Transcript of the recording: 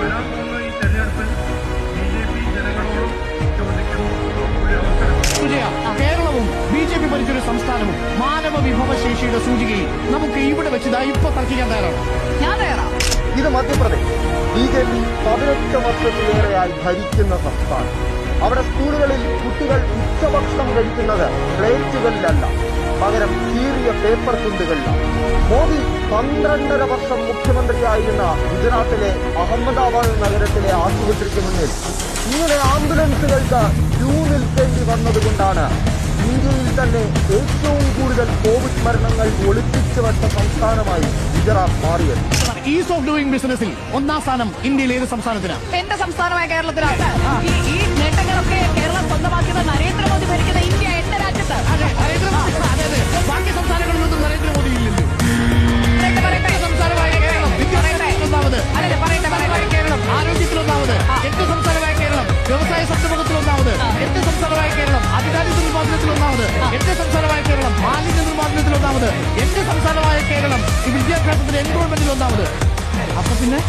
വരാൻ പോകുന്ന ഈ തെരഞ്ഞെടുപ്പിൽ ബി ജെ പി ജനങ്ങളോട് ചോദിക്കുന്ന കേരളവും ബി ജെ പി ഭരിച്ചൊരു സംസ്ഥാനവും മാനവ വിഭവശേഷിയുടെ സൂചികയിൽ നമുക്ക് ഇവിടെ വെച്ച് ഇതാ ഇപ്പൊ തർക്കിക്കാൻ തയ്യാറാണ്. ഞാൻ തയ്യാറാണ് ഇത് മധ്യപ്രദേശ്. ബി ജെ പി പതിനെട്ട് വർഷത്തിലേറെയായി ഭരിക്കുന്ന സംസ്ഥാനം. അവിടെ സ്കൂളുകളിൽ കുട്ടികൾ ഉച്ചഭക്ഷണം കഴിക്കുന്നത് പ്ലേറ്റുകളിലല്ല. പകരം കീറിയ പേപ്പർ തുണ്ടുകളിലാണ്. മോദി പന്ത്രണ്ടര വർഷം മുഖ്യമന്ത്രിയായിരുന്ന ഗുജറാത്തിലെ അഹമ്മദാബാദ് നഗരത്തിലെ ആശുപത്രിക്ക് മുന്നിൽ ഇങ്ങനെ ആംബുലൻസുകൾക്ക് ക്യൂ നിൽക്കേണ്ടി വന്നതുകൊണ്ടാണ് ഇന്ത്യയിൽ തന്നെ ഏറ്റവും കൂടുതൽ കോവിഡ് മരണങ്ങൾ ഒളിപ്പിച്ചു വച്ച സംസ്ഥാനമായി ഗുജറാത്ത് മാറിയത്. ഈസ് ഓഫ് ഡൂയിങ് ബിസിനസിൽ ഒന്നാം സ്ഥാനം ഇന്ത്യയിലെ ഏത് സംസ്ഥാനത്തിനാണ് എന്റെ സംസ്ഥാനമായ കേരളത്തിലാണ്? സംരംഭത്തിൽ ഒന്നാമത് എട്ട് സംസ്ഥാനമായ കേരളം അധികാരിത്വ നിർമ്മാർജനത്തിൽ ഒന്നാമത്. എട്ട് സംസ്ഥാനമായ കേരളം മാലിന്യ നിർമ്മാർജനത്തിൽ ഒന്നാമത്. എട്ട് സംസ്ഥാനമായ കേരളം ഈ വിദ്യാഭ്യാസത്തിന്റെ എൻറോൾമെന്റിൽ ഒന്നാമത്. അപ്പൊ പിന്നെ?